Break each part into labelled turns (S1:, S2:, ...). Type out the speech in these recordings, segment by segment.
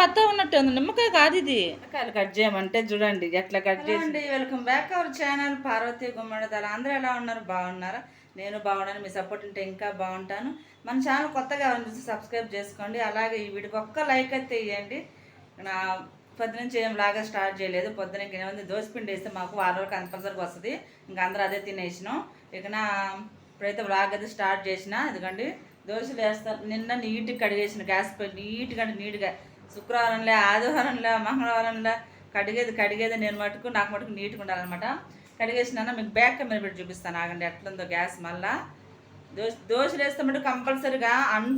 S1: బత్త ఉన్నట్టు ఉంది. నిమ్మకాయ కాదు ఇది.
S2: నిమ్మకాయలు కట్ చేయమంటే చూడండి ఎట్లా కట్ చేసి
S1: అండి welcome back our channel Parvathi Gummadidala. అందరూ ఎలా ఉన్నారు? బాగున్నారా? నేను బాగున్నాను మీ సపోర్ట్ ఉంటే ఇంకా బాగుంటాను. మన ఛానల్ కొత్తగా చూసి సబ్స్క్రైబ్ చేసుకోండి. అలాగే ఈ వీడియోకి ఒక్క లైక్ అయితే ఇవ్వండి నా పొద్దు నుంచి ఏం లాగా స్టార్ట్ చేయలేదు. పొద్దున ఇంకేముంది దోశపిండి వేస్తే మాకు వారం రోజులు కంపల్సరీగా వస్తుంది. ఇంకా అందరూ అదే తినేసినాం. ఇక నా ఇప్పుడైతే వ్లాగ్ అయితే స్టార్ట్ చేసిన. ఎందుకండి దోశలు వేస్తాను నిన్న నీట్గా కడిగేసిన. గ్యాస్ పై నీట్గా నీట్గా శుక్రవారంలో ఆదివారంలో మంగళవారంలో కడిగేది కడిగేది నేను మటుకు నాకు మటుకు నీట్గా ఉండాలన్నమాట. కడిగేసినా మీకు బ్యాక్ కెమెరా పెట్టి చూపిస్తాను. ఆగండి ఎట్లుందో గ్యాస్ మళ్ళా. దోశ దోశలు వేస్తే మటుకు కంపల్సరీగా అన్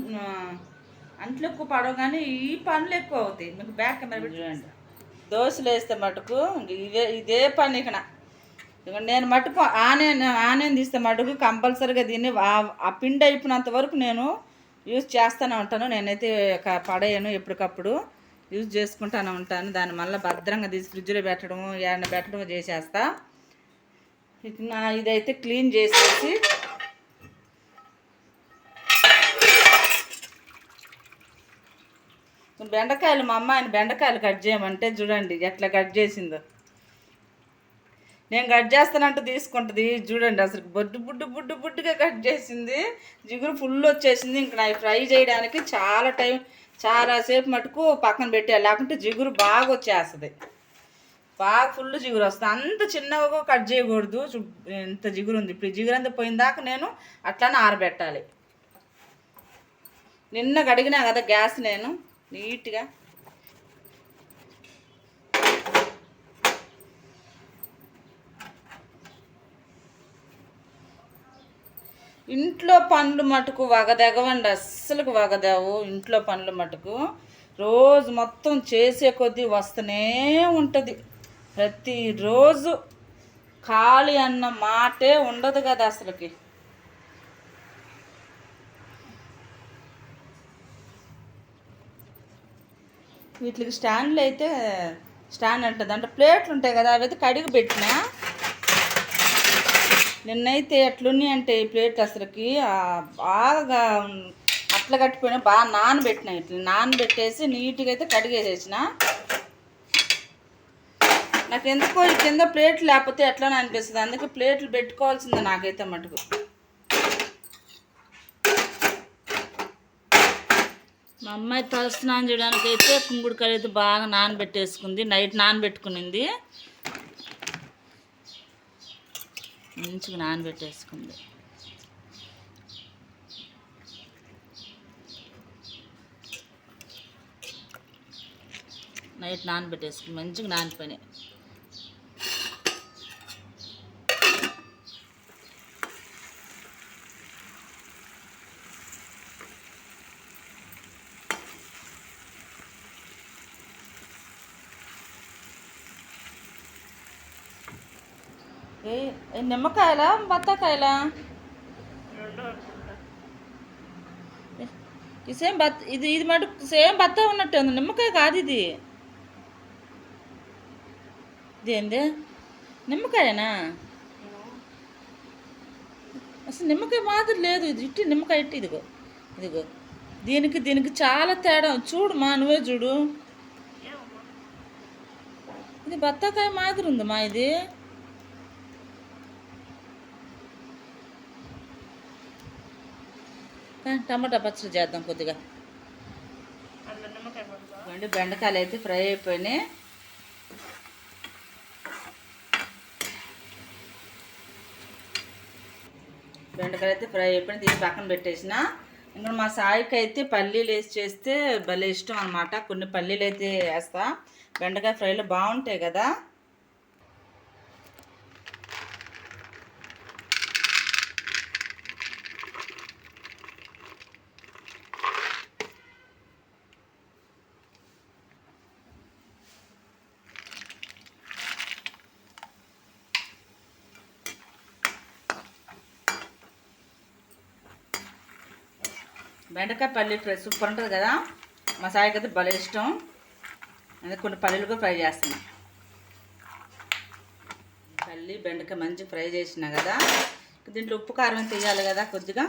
S1: అంట్లు ఎక్కువ పడవు కానీ ఈ పనులు ఎక్కువ అవుతాయి. మీకు బ్యాక్ కెమెరా పెట్టి చూడండి దోశలు వేస్తే మటుకు ఇదే ఇదే పని ఇక నా- ఇక నేను మటుకు ఆనియన్ ఆనియన్ తీస్తే మటుకు కంపల్సరీగా దీన్ని ఆ- ఆ పిండి అయిపోయినంత వరకు నేను యూజ్ చేస్తూనే ఉంటాను. నేనైతే ఒక పడేయను ఎప్పటికప్పుడు. యూజ్ చేసుకుంటానే ఉంటాను. దాన్ని మళ్ళీ భద్రంగా తీసి ఫ్రిడ్జ్లో పెట్టడము ఏమైనా పెట్టడము చేసేస్తా. నా ఇదైతే క్లీన్ చేసేసి బెండకాయలు మా అమ్మ ఆయన బెండకాయలు కట్ చేయమంటే చూడండి ఎట్లా కట్ చేసిందో. నేను కట్ చేస్తానంటూ తీసుకుంటుంది. చూడండి అసలు బొడ్డు బుడ్డు బుడ్డు బుడ్డుగా కట్ చేసింది. జిగురు ఫుల్ వచ్చేసింది. ఇంక నాకు ఫ్రై చేయడానికి చాలా టైం చాలా సేపు మటుకు పక్కన పెట్టాలి లేకుంటే జిగురు బాగా వచ్చేస్తుంది. బాగా ఫుల్ జిగురు వస్తుంది. అంత చిన్నగా కట్ చేయకూడదు. ఎంత జిగురు ఉంది. ఇప్పుడు జిగురు అంతా పోయిన దాకా నేను అట్లానే ఆరబెట్టాలి. నిన్న కడిగినా కదా గ్యాస్ నేను. నీట్గా ఇంట్లో పనులు మటుకు వగదెగవండి అస్సలు వగదేవు. ఇంట్లో పనులు మటుకు రోజు మొత్తం చేసే కొద్దీ వస్తూనే ఉంటుంది. ప్రతిరోజు ఖాళీ అన్న మాటే ఉండదు కదా అసలుకి. వీటికి స్టాండ్లు అయితే స్టాండ్ అంటుంది. అంటే ప్లేట్లు ఉంటాయి కదా అవి అయితే కడిగి పెట్టినా నిన్నైతే ఎట్లున్నాయి అంటే ఈ ప్లేట్ అసలుకి బాగా అట్లా కట్టిపోయినా బాగా నానబెట్టినాయి ఇట్లా. నానబెట్టేసి నీట్గా అయితే కడిగేసేసిన. నాకు ఎందుకో ఈ కింద ప్లేట్లు లేకపోతే ఎట్లా అనిపిస్తుంది. అందుకే ప్లేట్లు పెట్టుకోవాల్సిందే నాకైతే మటుకు. మా అమ్మాయి తలస్నానం చేయడానికి అయితే కుంకుడుకాయలు అయితే బాగా నానబెట్టేసుకుంది. నైట్ నానబెట్టుకునింది. మంచిగా నానబెట్టేసుకుంది. నైట్ నానబెట్టేసుకుంది. మంచిగా నానిపోయినాయి. ఏ నిమ్మకాయలా బత్తాకాయలా? ఇది సేమ్ బత్ ఇది ఇది మటు సేమ్ బత్తా ఉన్నట్టు ఉంది. నిమ్మకాయ కాదు ఇది. ఇదేంది? నిమ్మకాయనా? అసలు నిమ్మకాయ మాదిరి లేదు. ఇది ఇట్టి నిమ్మకాయ ఇట్టి ఇదిగో ఇదిగో. దీనికి దీనికి చాలా తేడా చూడు మా నువ్వే చూడు. ఇది బత్తాకాయ మాదిరి ఉంది మా ఇది. టమాటా పచ్చడి చేద్దాం కొద్దిగా. ఇదిగోండి బెండకాయలు అయితే ఫ్రై అయిపోయినాయి. బెండకాయలు అయితే ఫ్రై అయిపోయినాయి తీసి పక్కన పెట్టేసిన. ఇంకా మా సాయికి అయితే పల్లీలు వేసి చేస్తే భలే ఇష్టం అనమాట కొన్ని పల్లీలు అయితే వేస్తా. బెండకాయ ఫ్రైలో బాగుంటాయి కదా. బెండకాయ పల్లి ఫ్రై సూపర్ ఉంటుంది కదా? మా సాయికి అయితే భలే ఇష్టం. అందుకే కొన్ని పల్లీలు కూడా ఫ్రై చేస్తున్నా. పల్లి బెండకాయ మంచిగా ఫ్రై చేసిన కదా? దీంట్లో ఉప్పు కారం తీయాలి కదా కొద్దిగా?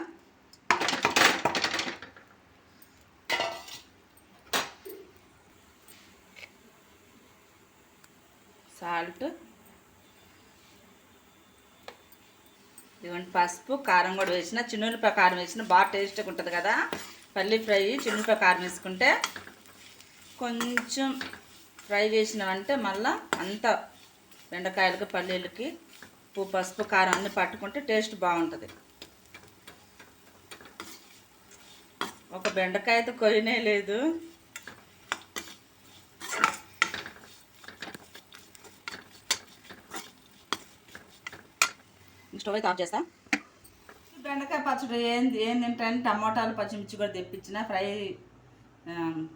S1: సాల్ట్ ఇదిగోండి పసుపు కారం కూడా వేసిన చిన్నులపాయ కారం వేసిన బాగా టేస్ట్గా ఉంటుంది కదా. పల్లి ఫ్రై చిన్నులపాయ కారం వేసుకుంటే కొంచెం ఫ్రై చేసినామంటే మళ్ళా అంత బెండకాయలకి పల్లీలకి ఉప్పు పసుపు కారం అన్ని పట్టుకుంటే టేస్ట్ బాగుంటుంది. ఒక బెండకాయతో కొయ్యనే లేదు. స్టవ్ అయితే ఆఫ్ చేస్తా. బెండకాయ పచ్చడి ఏంది? ఏం తింటాను టమోటాలు పచ్చిమిర్చి కూడా తెప్పించిన. ఫ్రై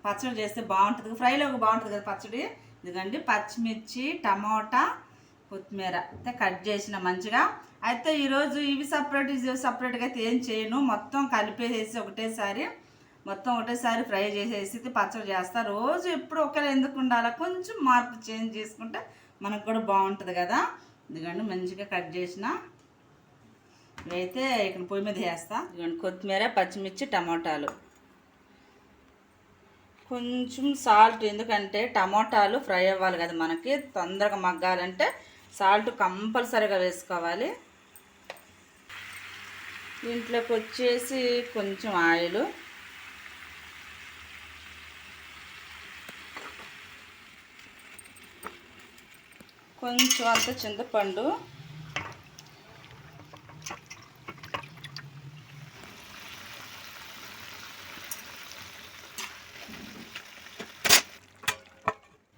S1: పచ్చడి చేస్తే బాగుంటుంది. ఫ్రైలో బాగుంటుంది కదా పచ్చడి. ఇదిగండి పచ్చిమిర్చి టమాటా కొత్తిమీర అయితే కట్ చేసిన మంచిగా. అయితే ఈరోజు ఇవి సపరేట్ ఇవి సపరేట్గా అయితే ఏం చేయను. మొత్తం కలిపేసేసి ఒకటేసారి మొత్తం ఒకటేసారి ఫ్రై చేసేసి పచ్చడి చేస్తా. రోజు ఎప్పుడు ఒకరు ఎందుకు ఉండాలా? కొంచెం మార్పు చేంజ్ చేసుకుంటే మనకు కూడా బాగుంటుంది కదా. ఎందుకంటే మంచిగా కట్ చేసిన. ఇవైతే ఇక్కడ పొయ్యి మీద వేస్తా. ఇదిగోండి కొత్తిమీర పచ్చిమిర్చి టమోటాలు. కొంచెం సాల్ట్ ఎందుకంటే టమోటాలు ఫ్రై అవ్వాలి కదా మనకి. తొందరగా మగ్గాలంటే సాల్ట్ కంపల్సరీగా వేసుకోవాలి. దీంట్లోకి వచ్చేసి కొంచెం ఆయిల్. కొంచెం అంత చింతపండు.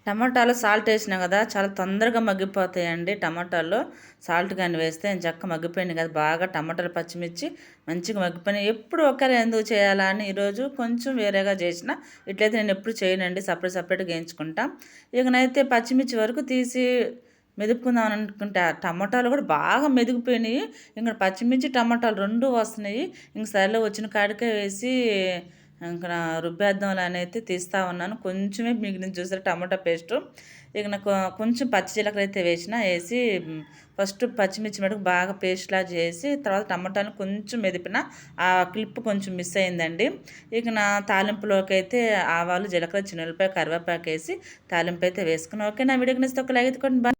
S1: టమాటాలు సాల్ట్ వేసినాం కదా చాలా తొందరగా మగ్గిపోతాయండి టమాటాల్లో సాల్ట్ కానీ వేస్తే చక్క మగ్గిపోయింది కదా బాగా టమాటాలు పచ్చిమిర్చి మంచిగా మగ్గిపోయినాయి. ఎప్పుడు ఒకరే ఎందుకు చేయాలా అని ఈరోజు కొంచెం వేరేగా చేసిన ఇట్లయితే నేను ఎప్పుడు చేయనండి సపరేట్ సపరేట్గా వేయించుకుంటా ఇకనైతే పచ్చిమిర్చి వరకు తీసి మెదుపుకుందాం అని అనుకుంటే. టమాటాలు కూడా బాగా మెదిగిపోయినాయి. ఇంకా పచ్చిమిర్చి టమాటాలు రెండు వస్తున్నాయి. ఇంక సరిలో వచ్చిన కాడికే వేసి ఇంకా రుబ్బేద్దాంలో అయితే తీస్తూ ఉన్నాను. కొంచెమే మిగిలిన చూసారు టమాటా పేస్ట్. ఇక నాకు కొంచెం పచ్చి జీలకర్ర అయితే వేసిన వేసి ఫస్ట్ పచ్చిమిర్చి మటుకు బాగా పేస్ట్లా చేసి తర్వాత టమాటాలు కొంచెం మెదిపిన ఆ క్లిప్ కొంచెం మిస్ అయిందండి. ఇక నా తాలింపులోకి అయితే ఆవాలు జీలకర్ర చిన్నపాయ కరివేపాకు వేసి తాలింపు అయితే వేసుకున్నాను ఓకే నా వీడియోకి నచ్చితే ఒక లైక్ ఎత్తుకోండి